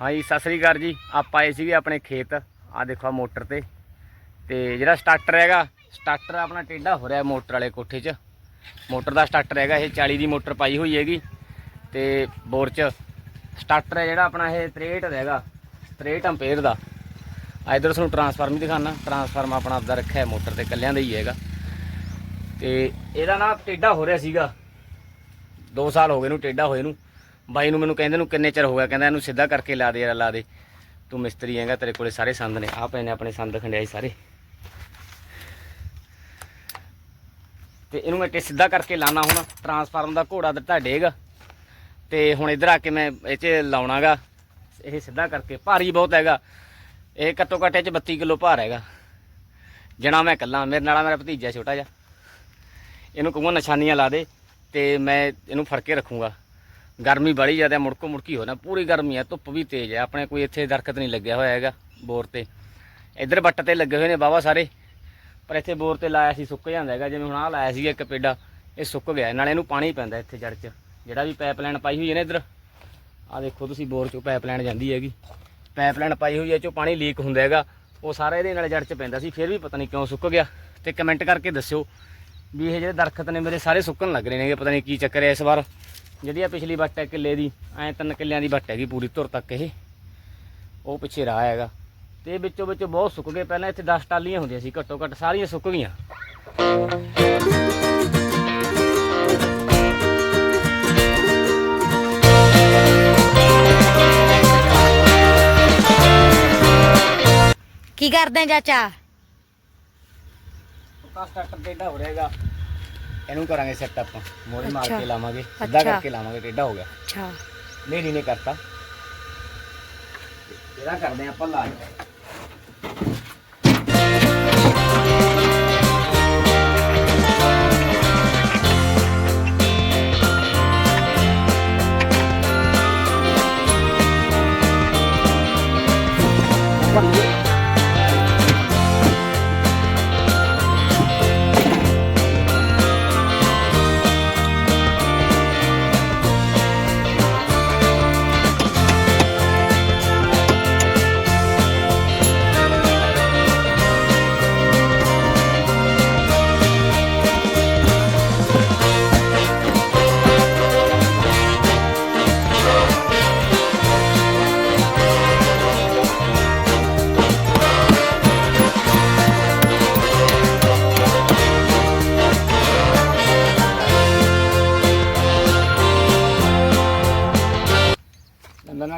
ਹਾਂਜੀ, ਸਤਿ ਸ੍ਰੀ ਅਕਾਲ ਜੀ। ਆਪਾਂ ਆਏ ਸੀਗੇ ਆਪਣੇ ਖੇਤ। ਆ ਦੇਖੋ ਆਹ ਮੋਟਰ ਤੇ। ਤੇ ਜਿਹੜਾ ਸਟਾਰਟਰ ਹੈਗਾ ਸਟਾਰਟਰ ਆਪਣਾ ਟੇਢਾ ਹੋ ਰਿਹਾ ਮੋਟਰ ਵਾਲੇ ਕੋਠੇ 'ਚ। ਮੋਟਰ ਦਾ ਸਟਾਰਟਰ ਹੈਗਾ, ਇਹ 40 ਦੀ ਮੋਟਰ ਪਾਈ ਹੋਈ ਹੈਗੀ। ਤੇ ਬੋਰ 'ਚ ਸਟਾਰਟਰ ਹੈ ਜਿਹੜਾ ਆਪਣਾ ਇਹ 63 ਦਾ ਹੈਗਾ 63 ਐਂਪੀਅਰ ਦਾ। ਆ ਇਧਰ ਤੁਹਾਨੂੰ ਟਰਾਂਸਫਾਰਮ ਹੀ ਦਿਖਾਣਾ ਟਰਾਂਸਫਾਰਮ ਆਪਣਾ ਆਪਦਾ ਰੱਖਿਆ ਮੋਟਰ ਤੇ ਕੱਲਿਆਂ ਦਾ ਹੀ ਹੈਗਾ। ਤੇ ਇਹਦਾ ਨਾ ਟੇਢਾ ਹੋ ਰਿਹਾ ਸੀਗਾ। 2 ਸਾਲ ਹੋ ਗਏ ਨੂੰ ਟੇਢਾ ਹੋਏ ਨੂੰ। ਬਾਈ ਨੂੰ ਮੈਨੂੰ ਕਹਿੰਦੇ ਨੂੰ ਕਿੰਨੇ ਚਿਰ ਹੋ ਗਿਆ? ਕਹਿੰਦਾ ਇਹਨੂੰ ਸਿੱਧਾ ਕਰਕੇ ਲਾ ਦੇ ਯਾਰ, ਲਾ ਦੇ। ਤੂੰ ਮਿਸਤਰੀ ਹੈਗਾ, ਤੇਰੇ ਕੋਲੇ ਸਾਰੇ ਸੰਦ ਨੇ। ਆਹ ਪਏ ਨੇ ਆਪਣੇ ਸੰਦ ਖੰਡਿਆਈ ਸਾਰੇ। ਤੇ ਇਹਨੂੰ ਮੈਂ ਟੇ ਸਿੱਧਾ ਕਰਕੇ ਲਾਣਾ ਹੁਣ। ਟਰਾਂਸਫਾਰਮ ਦਾ ਘੋੜਾ ਦਿੱਤਾ ਡੇਗ। ਤੇ ਹੁਣ ਇੱਧਰ ਆ ਕੇ ਮੈਂ ਇਹ 'ਚ ਲਾਉਣਾਗਾ। ਇਹ ਸਿੱਧਾ ਕਰਕੇ। ਭਾਰੀ ਬਹੁਤ ਹੈਗਾ। ਇਹ ਘੱਟੋ ਘੱਟ ਇਹ 'ਚ 32 ਕਿਲੋ ਭਾਰ ਹੈਗਾ। ਜਣਾ ਮੈਂ ਇਕੱਲਾ, ਮੇਰੇ ਨਾਲ ਮੇਰਾ ਭਤੀਜਾ ਛੋਟਾ ਜਿਹਾ। ਇਹਨੂੰ ਕਹੂੰਗਾ ਨਿਸ਼ਾਨੀਆਂ ਲਾ ਦੇ ਤੇ ਮੈਂ ਇਹਨੂੰ ਫੜ ਕੇ ਰੱਖੂੰਗਾ। ਗਰਮੀ ਬੜੀ ਜ਼ਿਆਦਾ, ਮੁੜਕੋ ਮੁੜਕੀ ਹੋਣਾ ਪੂਰੀ ਗਰਮੀ ਹੈ ਧੁੱਪ ਵੀ ਤੇਜ਼ ਹੈ ਆਪਣੇ ਕੋਈ ਇੱਥੇ ਦਰਖਤ ਨਹੀਂ ਲੱਗਿਆ ਹੋਇਆ ਹੈਗਾ, ਬੋਰ ਤੇ। ਇੱਧਰ ਬੱਟ ਤੇ ਲੱਗੇ ਹੋਏ ਨੇ ਬਾਵਾ ਸਾਰੇ, ਪਰ ਇੱਥੇ ਬੋਰ ਤੇ ਲਾਇਆ ਸੀ, ਸੁੱਕ ਜਾਂਦਾ ਹੈਗਾ, ਜਿਵੇਂ ਹੁਣ ਆਹ ਲਾਇਆ ਸੀ ਇੱਕ ਪੇਡਾ, ਇਹ ਸੁੱਕ ਗਿਆ, ਨਾਲ ਇਹਨੂੰ ਪਾਣੀ ਪੈਂਦਾ ਇੱਥੇ ਜੜ 'ਚ, ਜਿਹੜਾ ਵੀ ਪਾਈਪਲਾਈਨ ਪਾਈ ਹੋਈ ਹੈ ਨਾ ਇੱਧਰ। ਆਹ ਦੇਖੋ ਤੁਸੀਂ ਬੋਰ 'ਚੋਂ ਪਾਈਪਲਾਈਨ ਜਾਂਦੀ ਹੈਗੀ। ਪਾਈਪਲਾਈਨ ਪਾਈ ਹੋਈ ਹੈ, ਇਹ 'ਚੋਂ ਪਾਣੀ ਲੀਕ ਹੁੰਦਾ ਹੈਗਾ, ਉਹ ਸਾਰਾ ਇਹਦੇ ਨਾਲ ਜੜ 'ਚ ਪੈਂਦਾ ਸੀ, ਫਿਰ ਵੀ ਪਤਾ ਨਹੀਂ ਕਿਉਂ ਸੁੱਕ ਗਿਆ। ਤੇ ਕਮੈਂਟ ਕਰਕੇ ਦੱਸਿਓ ਵੀ ਇਹ ਜਿਹੜੇ ਦਰਖਤ ਨੇ, ਮੇਰੇ ਸਾਰੇ ਸੁੱਕਣ ਲੱਗ ਰਹੇ ਨੇਗੇ, ਪਤਾ ਨਹੀਂ ਕੀ ਚੱਕਰ ਹੈ ਇਸ ਵਾਰ। ਜਿਹੜੀ ਆ ਪਿਛਲੀ ਵੱਟ ਹੈ ਕਿੱਲੇ ਦੀ ਐ ਤਿੰਨ ਕਿੱਲਿਆਂ ਦੀ ਵੱਟ ਹੈਗੀ ਪੂਰੀ ਧੁਰ ਤੱਕ ਇਹ। ਉਹ ਪਿੱਛੇ ਰਾਹ ਹੈਗਾ। ਤੇ ਵਿੱਚੋਂ ਵਿੱਚ ਬਹੁਤ ਸੁੱਕ ਗਏ। ਪਹਿਲਾਂ ਇੱਥੇ 10 ਟਾਲੀਆਂ ਹੁੰਦੀਆਂ ਸੀ ਘੱਟੋ ਘੱਟ ਸਾਰੀਆਂ ਸੁੱਕ ਗਈਆਂ। ਕੀ ਕਰਦੇ ਚਾਚਾ? ਤਾਂ ਸਟਾਰਟਰ ਟੇਢਾ ਹੋ ਰਿਹਾਗਾ ਇਹਨੂੰ ਕਰਾਂਗੇ ਸੈੱਟ ਆਪਾਂ ਮੋਰੇ ਮਾਰ ਅੱਛਾ। ਕੇ ਲਾਵਾਂਗੇ। ਸਿੱਧਾ ਅੱਛਾ। ਕਰਕੇ ਲਾਵਾਂਗੇ ਟੇਢਾ ਹੋ ਗਿਆ। ਅੱਛਾ। ਮੇਰੀ ਨੇ ਕਰਤਾ। ਇਹਦਾ ਕਰਦੇ ਆਪਾਂ ਲਾਜ। ਮੈਂ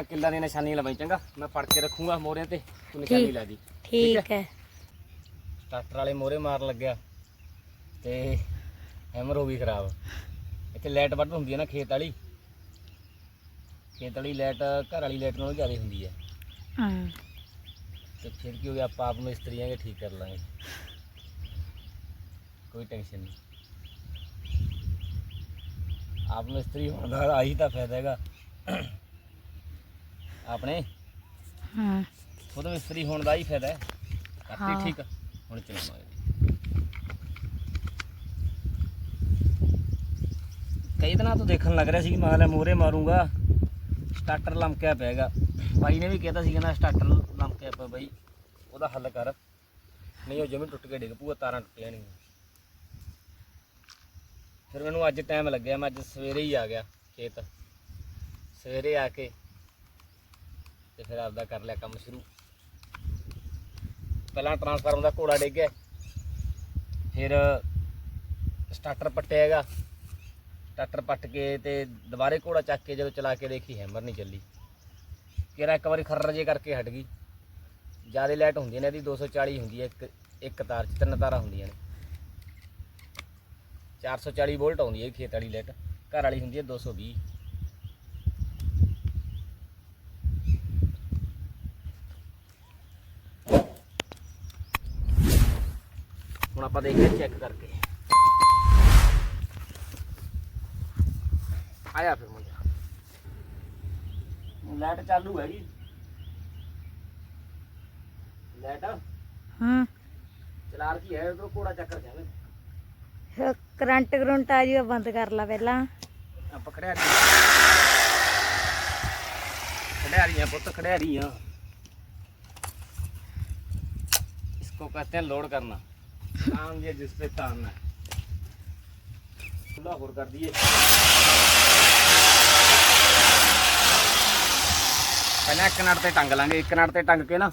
ਕਿੱਲਾ ਦੀ ਨਿਸ਼ਾਨੀ ਲਵਾਈ ਚੰਗਾ। ਮੈਂ ਫੜ ਕੇ ਰੱਖੂੰਗਾ ਮੋਰੇ ਤੇ ਤੂੰ ਨਿਸ਼ਾਨੀ। ਲਾ ਦੀ। ਠੀਕ ਹੈ? ਸਟਾਰਟਰ ਵਾਲੇ ਮੋਰੇ ਮਾਰਨ ਲੱਗਿਆ। ਤੇ ਹੈਮਰ ਹੋ ਗਈ ਖਰਾਬ। ਇੱਥੇ ਲਾਈਟ ਵੱਧ ਹੁੰਦੀ ਹੈ ਨਾ ਖੇਤ ਵਾਲੀ। ਖੇਤ ਵਾਲੀ ਲਾਈਟ ਘਰ ਵਾਲੀ ਲਾਈਟ ਨਾਲੋਂ ਜ਼ਿਆਦਾ ਹੁੰਦੀ ਹੈ। ਹਮ, ਤੇ ਫਿਰ ਕੀ ਹੋ ਗਿਆ? ਆਪਾਂ ਆਪ ਮਿਸਤਰੀ ਆਂਗੇ ਠੀਕ ਕਰ ਲਾਂਗੇ। ਕੋਈ ਟੈਨਸ਼ਨ ਨਹੀਂ। ਆਪ ਮਿਸਤਰੀ ਹੋਣ ਦਾ ਆਹੀ ਤਾਂ ਫਾਇਦਾ ਹੈਗਾ। ਆਪਣੇ? ਹਮ, ਖੁਦ ਮਿਸਤਰੀ ਹੋਣ ਦਾ ਹੀ ਫਾਇਦਾ ਹੈ। ਹਾਂ। ਕਰਤੀ ਠੀਕ ਹੁਣ ਚਲਾਵਾਂਗੇ ਕਈ ਦਿਨਾਂ ਤੋਂ ਦੇਖਣ ਲੱਗ ਰਿਹਾ ਸੀ ਕਿ ਮੈਂ ਲੈ ਮੋਰੇ ਮਾਰੂੰਗਾ। ਸਟਾਰਟਰ ਲਮਕਿਆ ਪੈਗਾ ਬਾਈ ਨੇ ਵੀ ਕਹਿਤਾ ਸੀ ਕਹਿੰਦਾ ਸਟਾਰਟਰ ਲਮਕਿਆ ਪਿਆ ਬਾਈ। ਉਹਦਾ ਹੱਲ ਕਰ। ਨਹੀਂ ਉਹ ਜਮੀ ਟੁੱਟ ਕੇ ਡਿੱਗ ਪੂਗਾ ਤਾਰਾਂ ਟੁੱਟ ਜਾਣਗੀਆਂ ਫਿਰ ਮੈਨੂੰ ਅੱਜ ਟਾਈਮ ਲੱਗਿਆ ਮੈਂ ਅੱਜ ਸਵੇਰੇ ਹੀ ਆ ਗਿਆ ਖੇਤ। ਸਵੇਰੇ ਆ ਕੇ ਤੇ ਫਿਰ ਆਪਦਾ ਕਰ ਲਿਆ ਕੰਮ ਸ਼ੁਰੂ। ਪਹਿਲਾਂ ਟਰਾਂਸਫਾਰਮ ਦਾ ਘੋੜਾ ਡਿੱਗਿਆ। ਫਿਰ ਸਟਾਰਟਰ ਪੱਟਿਆ ਹੈਗਾ। ਸਟਾਰਟਰ ਪੱਟ ਕੇ ਤੇ ਦੁਬਾਰੇ ਘੋੜਾ ਚੱਕ ਕੇ ਜਦੋਂ ਚਲਾ ਕੇ ਦੇਖੀ ਹੈਮਰ ਨਹੀਂ ਚੱਲੀ। ਕਿਹੜਾ ਇੱਕ ਵਾਰੀ ਖਰਰ ਜੇ ਕਰਕੇ ਹਟ ਗਈ। ਜ਼ਿਆਦਾ ਲਾਈਟ ਹੁੰਦੀ ਨੇ ਇਹਦੀ 240 ਹੁੰਦੀ ਹੈ ਇੱਕ ਇੱਕ ਤਾਰ 'ਚ, ਤਿੰਨ ਤਾਰਾਂ ਹੁੰਦੀਆਂ ਨੇ। 440 ਵੋਲਟ ਆਉਂਦੀ ਹੈ ਖੇਤ ਵਾਲੀ ਲਾਈਟ ਘਰ ਵਾਲੀ ਹੁੰਦੀ ਹੈ 220 ਹੁਣ ਆਪਾਂ ਦੇਖਦੇ ਚੈੱਕ ਕਰਕੇ ਆਇਆ ਫਿਰ ਮੁੰਡਾ ਲਾਈਟ ਚਾਲੂ ਹੈਗੀ ਲਾਈਟ ਹਮ ਚਲਾ ਰਹੀ ਹੈ ਉਧਰ ਕੋੜਾ ਚੱਕਰ ਜਾਵੇ ਫਿਰ ਕਰੰਟ ਕਰੰਟ ਆ ਜੂਗਾ ਬੰਦ ਕਰ ਲਾ ਪਹਿਲਾਂ ਆ ਪਕੜਿਆ ਨਹੀਂ। ਹਾਂ ਆ ਦੇਖੋ ਹੁਣ ਚੱਲਦੀ ਹੈ ਲਾਈਟ ਹਾਂ ਹੁਣ ਚੱਲਦੀ ਹੈ खड़ियारियां पुत खड़ियारियां इसको कहते हैं लोड करना काम ये जिस पे तानना है खुला होर कर दिए ਪਹਿਲਾਂ ਇੱਕ ਨਟ ਤੇ ਟੰਗ ਲਾਂਗੇ ਇੱਕ ਨਟ ਤੇ ਟੰਗ ਕੇ ਨਾ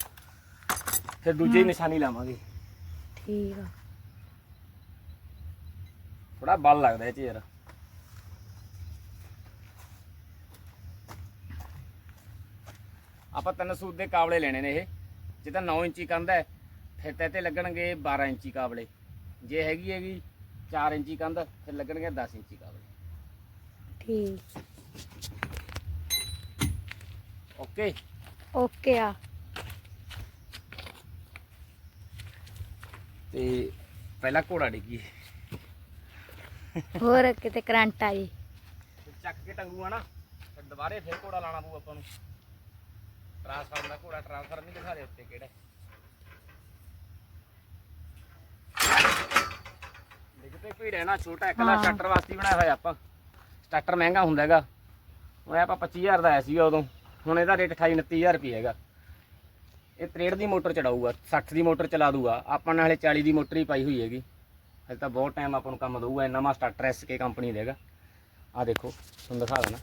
ਫਿਰ ਦੂਜੀ ਨਿਸ਼ਾਨੀ ਲਾਵਾਂਗੇ ਠੀਕ ਆ ਥੋੜਾ ਬਲ ਲੱਗਦਾ ਇਹ ਚ ਯਾਰ ਆਪਾਂ ਤਿੰਨ ਸੂਤ ਦੇ ਕਾਬਲੇ ਲੈਣੇ ਨੇ ਇਹ ਜੇ ਤਾਂ 9 ਇੰਚੀ ਕੰਧ ਹੈ ਫਿਰ ਤੇ ਤੇ ਲੱਗਣਗੇ 12 ਇੰਚੀ ਕਾਬਲੇ। ਜੇ ਹੈਗੀ ਹੈਗੀ 4 ਇੰਚੀ ਕੰਧ ਫਿਰ ਲੱਗਣਗੇ 10 ਇੰਚੀ ਕਾਬਲੇ। ਠੀਕ। ਓਕੇ? ਓਕੇ ਆ। ਤੇ ਪਹਿਲਾਂ ਘੋੜਾ ਡਿੱਗੀ। ਹੋਰ ਕਿਤੇ ਕਰੰਟ ਆ ਜੀ। ਫਿਰ ਚੱਕ ਕੇ ਟੰਗੂਆ ਨਾ ਫਿਰ ਦੁਬਾਰੇ ਫਿਰ ਘੋੜਾ ਲਾਣਾ ਪਊ ਆਪਾਂ ਨੂੰ। ਟ੍ਰਾਂਸਫਾਰਮ ਦਾ ਘੋੜਾ ਟ੍ਰਾਂਸਫਾਰਮ ਨਹੀਂ ਦਿਖਾ ਦੇ ਉੱਤੇ ਕਿਹੜਾ। ਹੈ। ਦੇਖ ਤੇ ਭੀੜ ਹੈ ਨਾ ਛੋਟਾ ਇਕੱਲਾ ਹਾਂ। ਸਟਾਰਟਰ ਵਾਸਤੇ ਹੀ ਬਣਾਇਆ ਹੋਇਆ ਆਪਾਂ। ਸਟਾਰਟਰ ਮਹਿੰਗਾ ਹੁੰਦਾ ਹੈਗਾ। ਉਹ ਆਪਾਂ 25000 ਦਾ ਆਇਆ ਸੀਗਾ ਉਦੋਂ। ਹੁਣ ਇਹਦਾ ਰੇਟ 28 29000 ਰੁਪਏ ਹੈਗਾ। ਇਹ 63 ਦੀ ਮੋਟਰ ਚੜਾਊਗਾ 60 ਦੀ ਮੋਟਰ ਚਲਾ ਦੂਗਾ ਆਪਾਂ ਨੇ ਹਲੇ 40 ਦੀ ਮੋਟਰ ਹੀ ਪਾਈ ਹੋਈ ਹੈਗੀ। ਹਲੇ ਤਾਂ ਬਹੁਤ ਟਾਈਮ ਆਪਾਂ ਨੂੰ ਕੰਮ ਦਊਗਾ। ਇਹ ਨਵਾਂ ਸਟਾਰਟਰ ਐਸਕੇ ਕੰਪਨੀ ਦਾ ਹੈਗਾ। ਆ ਦੇਖੋ ਤੁਹਾਨੂੰ ਦਿਖਾ ਦੇਣਾ।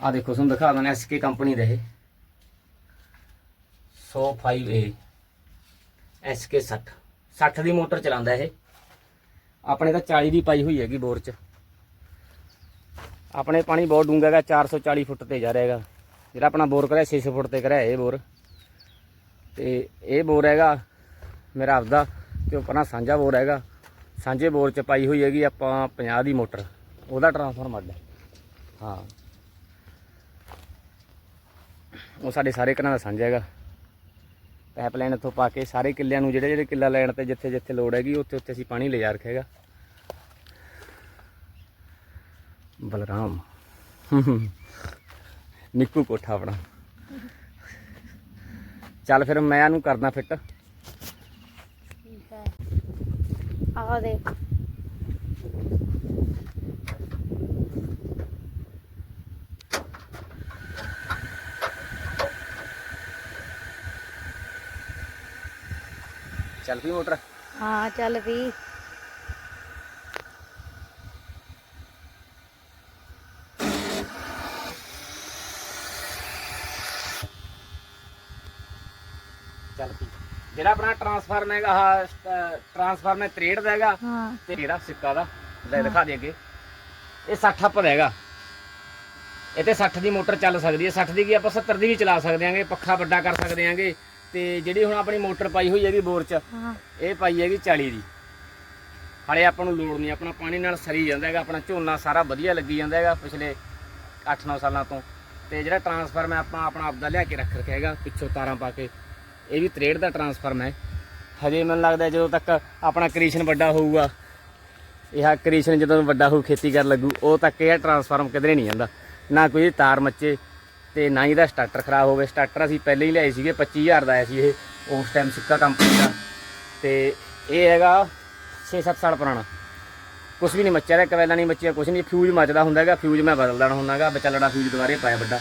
ਆ ਦੇਖੋ ਤੁਹਾਨੂੰ ਦਿਖਾ ਦੇਣਾ ਐਸਕੇ ਕੰਪਨੀ ਦਾ ਇਹ। 105A SK 60 60 ਦੀ ਮੋਟਰ ਚਲਾਉਂਦਾ ਇਹ। ਆਪਣੇ ਤਾਂ 40 ਦੀ ਪਾਈ ਹੋਈ ਹੈਗੀ ਬੋਰ 'ਚ। ਆਪਣੇ ਪਾਣੀ ਬਹੁਤ ਡੂੰਘਾ ਹੈਗਾ 440 ਫੁੱਟ ਤੇ ਜਾ ਰਿਹਾ ਹੈਗਾ। ਜਿਹੜਾ ਆਪਣਾ ਬੋਰ ਕਰਿਆ 600 ਫੁੱਟ ਤੇ ਕਰਿਆ ਇਹ ਬੋਰ। ਤੇ ਇਹ ਬੋਰ ਹੈਗਾ ਮੇਰਾ ਆਪਦਾ, ਤੇ ਆਪਣਾ ਸਾਂਝਾ ਬੋਰ ਹੈਗਾ। ਸਾਂਝੇ ਬੋਰ 'ਚ ਪਾਈ ਹੋਈ ਹੈਗੀ ਆਪਾਂ 50 ਦੀ ਮੋਟਰ। ਉਹਦਾ ਟਰਾਂਸਫਾਰਮਰ ਹੈ। ਹਾਂ। ਉਹ ਸਾਡੇ ਸਾਰੇ ਘਰਾਂ ਦਾ ਸਾਂਝਾ ਹੈਗਾ। ਪਾਈਪਲਾਈਨ ਇੱਥੋਂ ਪਾ ਕੇ ਸਾਰੇ ਕਿੱਲਿਆਂ ਨੂੰ ਜਿਹੜੇ ਜਿਹੜੇ ਕਿੱਲਾ ਲੈਣ ਤੇ ਜਿੱਥੇ ਜਿੱਥੇ ਲੋੜ ਹੈਗੀ, ਉੱਥੇ ਉੱਥੇ ਅਸੀਂ ਪਾਣੀ ਲਿਜਾ ਰੱਖੇਗਾ। ਬਲਰਾਮ। ਨਿੱਕੂ ਕੋਠਾ ਆਪਣਾ। ਚੱਲ ਫਿਰ ਮੈਂ ਇਹਨੂੰ ਕਰਦਾ ਫਿੱਟ। ਠੀਕ ਹੈ। ਆਹ ਦੇਖ। ਚੱਲ ਪਈ ਮੋਟਰ? ਹਾਂ ਚੱਲ ਵੀ ਚੱਲ ਪਈ। ਜਿਹੜਾ ਆਪਣਾ ਟਰਾਂਸਫਾਰਮ ਹੈਗਾ ਆਹ ਟਰਾਂਸਫਾਰਮ ਹੈ 63 ਦਾ ਹੈਗਾ ਹਾਂ। ਤੇ ਜਿਹੜਾ ਸਿੱਕਾ ਦਾ ਲੈ ਦਿਖਾ ਦੇ ਅੱਗੇ। ਇਹ 60 ਅੱਪ ਦਾ ਹੈਗਾ। ਇਹ ਤੇ 60 ਦੀ ਮੋਟਰ ਚੱਲ ਸਕਦੀ ਹੈ। 60 ਦੀ ਕੀ ਆਪਾਂ 70 ਦੀ ਵੀ ਚਲਾ ਸਕਦੇ ਆਂਗੇ ਪੱਖਾ ਵੱਡਾ ਕਰ ਸਕਦੇ ਆਂਗੇ। ਤੇ ਜਿਹੜੀ ਹੁਣ ਆਪਣੀ ਮੋਟਰ ਪਾਈ ਹੋਈ ਹੈਗੀ ਬੋਰ 'ਚ ਹਾਂ। ਇਹ ਪਾਈ ਹੈਗੀ 40 ਦੀ। ਹਲੇ ਆਪਾਂ ਨੂੰ ਲੋੜ ਨਹੀਂ ਆਪਣਾ ਪਾਣੀ ਨਾਲ ਸਰੀ ਜਾਂਦਾ ਹੈਗਾ ਆਪਣਾ ਝੋਨਾ ਸਾਰਾ ਵਧੀਆ ਲੱਗੀ ਜਾਂਦਾ ਹੈਗਾ ਪਿਛਲੇ 8-9 ਸਾਲਾਂ ਤੋਂ। ਤੇ ਜਿਹੜਾ ਟਰਾਂਸਫਾਰਮ ਹੈ ਆਪਾਂ ਆਪਣਾ ਆਪਦਾ ਲਿਆ ਕੇ ਰੱਖ ਰੱਖਿਆ ਹੈਗਾ ਪਿੱਛੋਂ ਤਾਰਾਂ ਪਾ ਕੇ। ਇਹ ਵੀ 63 ਦਾ ਟਰਾਂਸਫਾਰਮ ਹੈ। ਹਜੇ ਮੈਨੂੰ ਲੱਗਦਾ ਜਦੋਂ ਤੱਕ ਆਪਣਾ ਕ੍ਰੀਸ਼ਨ ਵੱਡਾ ਹੋਊਗਾ ਇਹ ਕ੍ਰੀਸ਼ਨ ਜਦੋਂ ਵੱਡਾ ਹੋਊ ਖੇਤੀ ਕਰਨ ਲੱਗੂ ਉਹ ਤੱਕ ਇਹ ਟਰਾਂਸਫਾਰਮ ਕਿਧਰੇ ਨਹੀਂ ਜਾਂਦਾ। ਨਾ ਕੋਈ ਤਾਰ ਮੱਚੇ ਤੇ ਨਾ ਹੀ ਇਹਦਾ ਸਟਾਰਟਰ ਖਰਾਬ ਹੋਵੇ। ਸਟਾਰਟਰ ਅਸੀਂ ਪਹਿਲੇ ਹੀ ਲਿਆਏ ਸੀਗੇ 25000 ਦਾ ਆਇਆ ਸੀ ਇਹ, ਉਸ ਟਾਈਮ ਸਿੱਕਾ ਕੰਪਨੀ ਦਾ। ਤੇ ਇਹ ਹੈਗਾ 6-7 ਸਾਲ ਪੁਰਾਣਾ। ਕੁਝ ਵੀ ਨਹੀਂ ਮੱਚਿਆ ਦਾ ਕਵੈਲਾ ਨਹੀਂ ਮੱਚਿਆ ਕੁਝ ਨਹੀਂ ਫਿਊਜ਼ ਮੱਚਦਾ ਹੁੰਦਾ ਹੈਗਾ ਫਿਊਜ਼ ਮੈਂ ਬਦਲ ਦੇਣਾ ਹੁੰਦਾਗਾ ਵਿਚਲੜਾ ਫਿਊਜ਼ ਦੁਬਾਰੇ ਪਾਇਆ ਵੱਡਾ।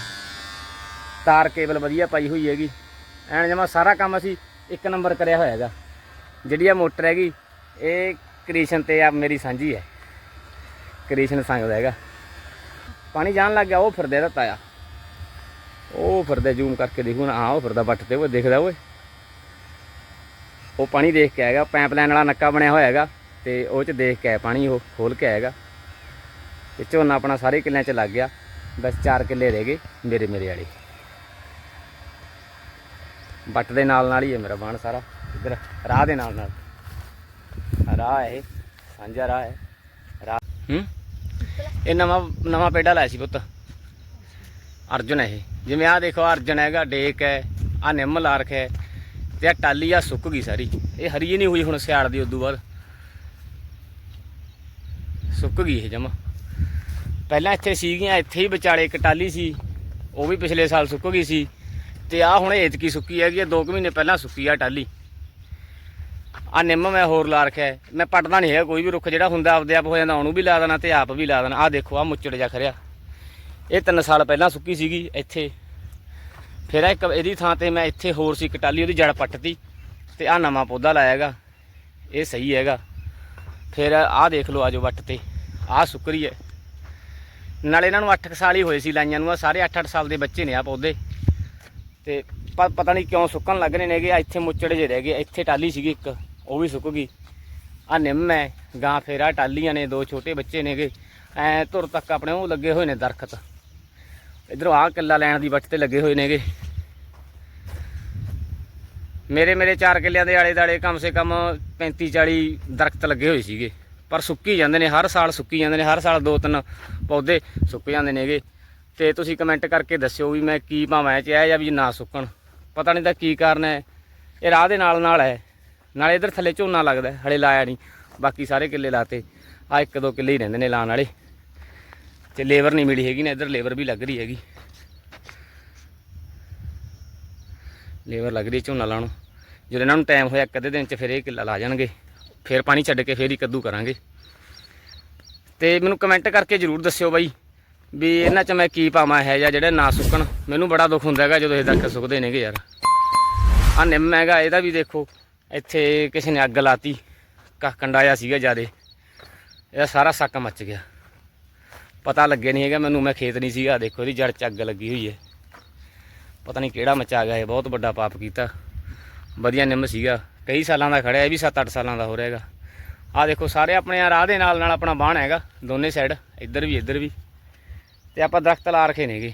ਤਾਰ ਕੇਬਲ ਵਧੀਆ ਪਾਈ ਹੋਈ ਹੈਗੀ। ਐਨ ਜਮਾ ਸਾਰਾ ਕੰਮ ਅਸੀਂ ਇੱਕ ਨੰਬਰ ਕਰਿਆ ਹੋਇਆ ਹੈਗਾ। ਜਿਹੜੀ ਆ ਮੋਟਰ ਹੈਗੀ, ਇਹ ਕ੍ਰਿਸ਼ਨ ਤੇ ਆ ਮੇਰੀ ਸਾਂਝੀ ਹੈ। ਕ੍ਰਿਸ਼ਨ ਸੰਗਦਾ ਹੈਗਾ। ਪਾਣੀ ਜਾਣ ਲੱਗ ਗਿਆ, ਉਹ ਫਿਰਦੇ ਦਾ ਤਾਇਆ। ਉਹ ਫਿਰਦਾ ਜ਼ੂਮ ਕਰਕੇ ਦੇਖੂ ਨਾ ਹਾਂ ਉਹ ਫਿਰਦਾ ਬੱਟ ਤੇ, ਉਹ ਦਿਖਦਾ ਓਏ। ਉਹ ਪਾਣੀ ਦੇਖ ਕੇ ਆਏਗਾ ਪਾਈਪਲਾਈਨ ਵਾਲਾ ਨੱਕਾ ਬਣਿਆ ਹੋਇਆ ਹੈਗਾ, ਤੇ ਉਹ ਚ ਦੇਖ ਕੇ ਆਇਆ, ਪਾਣੀ ਉਹ ਖੋਲ ਕੇ ਆਏਗਾ। ਤੇ ਝੋਨਾ ਆਪਣਾ ਸਾਰੇ ਕਿੱਲਿਆਂ ਚ ਲੱਗ ਗਿਆ, ਬਸ 4 ਕਿੱਲੇ ਰਹਿ ਗਏ, ਮੇਰੇ ਮੇਰੇ ਵਾਲੇ। ਬੱਟ ਦੇ ਨਾਲ ਨਾਲ ਹੀ ਹੈ ਮੇਰਾ ਬਾਣ ਸਾਰਾ, ਇੱਧਰ ਰਾਹ ਦੇ ਨਾਲ ਨਾਲ। ਰਾਹ ਹੈ ਇਹ, ਸਾਂਝਾ ਰਾਹ ਹੈ ਰਾਹ ਹੂੰ? ਇਹ ਨਵਾਂ ਨਵਾਂ ਪੇਡਾ ਲਾਇਆ ਸੀ ਪੁੱਤ। ਅਰਜੁਨ ਹੈ ਇਹ। ਜਿਵੇਂ ਆਹ ਦੇਖੋ ਅਰਜਨ ਹੈਗਾ, ਡੇਕ ਹੈ ਆ ਨਿੰਮ ਲਾ ਰੱਖਿਆ ਹੈ ਤੇ ਆ ਟਾਲੀ ਆ ਸੁੱਕ ਗਈ ਸਾਰੀ। ਇਹ ਹਰੀ ਹੀ ਨਹੀਂ ਹੋਈ ਹੁਣ ਸਿਆੜ ਦੀ ਉਦੋਂ ਬਾਅਦ। ਸੁੱਕ ਗਈ ਇਹ ਜਮਾ। ਪਹਿਲਾਂ ਇੱਥੇ ਸੀਗੀਆਂ, ਇੱਥੇ ਹੀ ਵਿਚਾਲੇ ਇੱਕ ਟਾਲੀ ਸੀ, ਉਹ ਵੀ ਪਿਛਲੇ ਸਾਲ ਸੁੱਕ ਗਈ ਸੀ ਤੇ ਆ ਹੁਣ ਏਤਕੀ ਸੁੱਕੀ ਹੈਗੀ 2 ਮਹੀਨੇ ਪਹਿਲਾਂ ਸੁੱਕੀ ਆ ਟਾਲੀ। ਆ ਨਿੰਮ ਮੈਂ ਹੋਰ ਲਾ ਰੱਖਿਆ ਹੈ। ਮੈਂ ਪੱਟਦਾ ਨਹੀਂ ਹੈਗਾ, ਕੋਈ ਵੀ ਰੁੱਖ ਜਿਹੜਾ ਹੁੰਦਾ ਆਪਦੇ ਆਪ ਹੋ ਜਾਂਦਾ, ਉਹਨੂੰ ਵੀ ਲਾ ਦੇਣਾ ਤੇ ਆਪ ਵੀ ਲਾ ਦੇਣਾ। ਆ ਦੇਖੋ ਆ ਮੁੱਚੜ ਜਾ ਖਰਿਆ ਇਹ 3 ਸਾਲ ਪਹਿਲਾਂ ਸੁੱਕੀ ਸੀਗੀ ਇੱਥੇ। ਫਿਰ ਇੱਕ ਇਹਦੀ ਥਾਂ ਤੇ ਮੈਂ ਇੱਥੇ ਹੋਰ ਸੀ, ਇੱਕ ਟਾਲੀ ਉਹਦੀ ਜੜ ਪੱਟਤੀ ਤੇ ਆ ਨਵਾਂ ਪੌਦਾ ਲਾਇਆ ਹੈਗਾ। ਇਹ ਸਹੀ ਹੈਗਾ। ਫਿਰ ਆਹ ਦੇਖ ਲਓ ਆਜੋ ਵੱਟ ਤੇ। ਆਹ ਸੁੱਕਰੀ ਹੈ। ਨਾਲੇ ਇਹਨਾਂ ਨੂੰ 8 ਸਾਲ ਹੀ ਹੋਏ ਸੀ ਲਾਈਆਂ ਨੂੰ ਆ ਸਾਰੇ 8-8 ਸਾਲ ਦੇ ਬੱਚੇ ਨੇ ਆ ਪੌਦੇ। ਤੇ ਪ- ਪਤਾ ਨਹੀਂ ਕਿਉਂ ਸੁੱਕਣ ਲੱਗ ਰਹੇ ਨੇਗੇ ਆਹ ਇੱਥੇ ਮੁੱਚੜੇ ਜੇ ਰਹਿ ਗਏ, ਇੱਥੇ ਟਾਲੀ ਸੀਗੀ ਇੱਕ, ਉਹ ਵੀ ਸੁੱਕ ਗਈ। ਆ ਨਿੰਮ ਹੈ, ਗਾਂ ਫੇਰਾ ਟਾਲੀਆਂ ਨੇ, ਦੋ ਛੋਟੇ ਬੱਚੇ ਨੇਗੇ ਐ ਧੁਰ ਤੱਕ ਆਪਣੇ ਉਹ ਲੱਗੇ ਹੋਏ ਨੇ ਦਰਖਤ। ਇਧਰੋਂ ਆਹ ਕਿੱਲਾ ਲੈਣ ਦੀ ਵੱਟ ਤੇ ਲੱਗੇ ਹੋਏ ਨੇਗੇ। ਮੇਰੇ ਮੇਰੇ 4 ਕਿੱਲਿਆਂ ਦੇ ਆਲੇ ਦਾਲੇ ਕਮ ਸੇ ਕਮ 35 40 ਦਰਖਤ ਲੱਗੇ ਹੋਏ ਸੀਗੇ। ਪਰ ਸੁੱਕੀ ਜਾਂਦੇ ਨੇ, ਹਰ ਸਾਲ ਸੁੱਕੀ ਜਾਂਦੇ ਨੇ, ਹਰ ਸਾਲ ਦੋ ਤਿੰਨ ਪੌਦੇ ਸੁੱਕ ਜਾਂਦੇ ਨੇਗੇ। ਤੇ ਤੁਸੀਂ ਕਮੈਂਟ ਕਰਕੇ ਦੱਸਿਓ ਵੀ ਮੈਂ ਕੀ ਭਾਵਾਂ ਚ ਹੈ ਜਾਂ ਵੀ ਨਾ ਸੁੱਕਣ। ਪਤਾ ਨਹੀਂ ਤਾਂ ਕੀ ਕਾਰਨ ਹੈ। ਇਹ ਰਾਹ ਦੇ ਨਾਲ ਨਾਲ ਹੈ। ਨਾਲੇ ਇਧਰ ਥੱਲੇ ਝੋਨਾ ਲੱਗਦਾ, ਹਲੇ ਲਾਇਆ ਨਹੀਂ। ਬਾਕੀ ਸਾਰੇ ਕਿੱਲੇ ਲਾਤੇ। ਆ ਇੱਕ ਦੋ ਕਿੱਲੇ ਹੀ ਰਹਿੰਦੇ ਨੇ ਲਾਣ ਵਾਲੇ। ਤੇ ਲੇਬਰ ਨਹੀਂ ਮਿਲੀ ਹੈਗੀ ਨਾ, ਇੱਧਰ ਲੇਬਰ ਵੀ ਲੱਗ ਰਹੀ ਹੈਗੀ। ਲੇਬਰ ਲੱਗ ਰਹੀ ਹੈ ਝੋਨਾ ਲਾਉਣ। ਜਦੋਂ ਇਹਨਾਂ ਨੂੰ ਟਾਈਮ ਹੋਇਆ ਇੱਕ ਅੱਧੇ ਦਿਨ ਚ ਫਿਰ ਇਹ ਕਿੱਲਾ ਲਾ ਜਾਣਗੇ। ਫਿਰ ਪਾਣੀ ਛੱਡ ਕੇ ਫਿਰ ਹੀ ਕੱਦੂ ਕਰਾਂਗੇ। ਤੇ ਮੈਨੂੰ ਕਮੈਂਟ ਕਰਕੇ ਜਰੂਰ ਦੱਸਿਓ ਬਾਈ, ਵੀ ਇਹਨਾਂ ਚ ਮੈਂ ਕੀ ਪਾਵਾਂ ਹੈ ਜਾਂ ਜਿਹੜੇ ਨਾ ਸੁੱਕਣ। ਮੈਨੂੰ ਬੜਾ ਦੁੱਖ ਹੁੰਦਾ ਹੈਗਾ ਜਦੋਂ ਇਹ ਦਰਖਤ ਸੁੱਕਦੇ ਨੇਗੇ ਯਾਰ। ਆ ਨਿੰਮ ਹੈਗਾ, ਇਹਦਾ ਵੀ ਦੇਖੋ, ਇੱਥੇ ਕਿਸੇ ਨੇ ਅੱਗ ਲਾਤੀ ਕਾ ਕੰਡਾਇਆ ਸੀਗਾ ਜਿਆਦੇ। ਇਹਦਾ ਸਾਰਾ ਸੱਕ ਮੱਚ ਗਿਆ। ਪਤਾ ਲੱਗੇ ਨਹੀਂ ਹੈਗਾ, ਮੈਨੂੰ ਮੈਂ ਖੇਤ ਨਹੀਂ ਸੀਗਾ, ਦੇਖੋ ਇਹਦੀ ਜੜ ਚ ਅੱਗ ਲੱਗੀ ਹੋਈ ਹੈ। ਪਤਾ ਨਹੀਂ ਕਿਹੜਾ ਮਚਾ ਗਿਆ ਇਹ ਬਹੁਤ ਵੱਡਾ ਪਾਪ ਕੀਤਾ। ਵਧੀਆ ਨਿੰਮ ਸੀਗਾ। ਕਈ ਸਾਲਾਂ ਦਾ ਖੜਿਆ, ਇਹ ਵੀ 7-8 ਸਾਲਾਂ ਦਾ ਹੋ ਰਿਹਾ ਹੈਗਾ। ਆ ਦੇਖੋ, ਸਾਰੇ ਆਪਣੇ ਆ ਰਾਹ ਦੇ ਨਾਲ ਨਾਲ ਆਪਣਾ ਬਾਣ ਹੈਗਾ, ਦੋਨੇ ਸਾਈਡ ਇੱਧਰ ਵੀ ਇੱਧਰ ਵੀ। ਤੇ ਆਪਾਂ ਦਰਖਤ ਲਾ ਰੱਖੇ ਨੇਗੇ।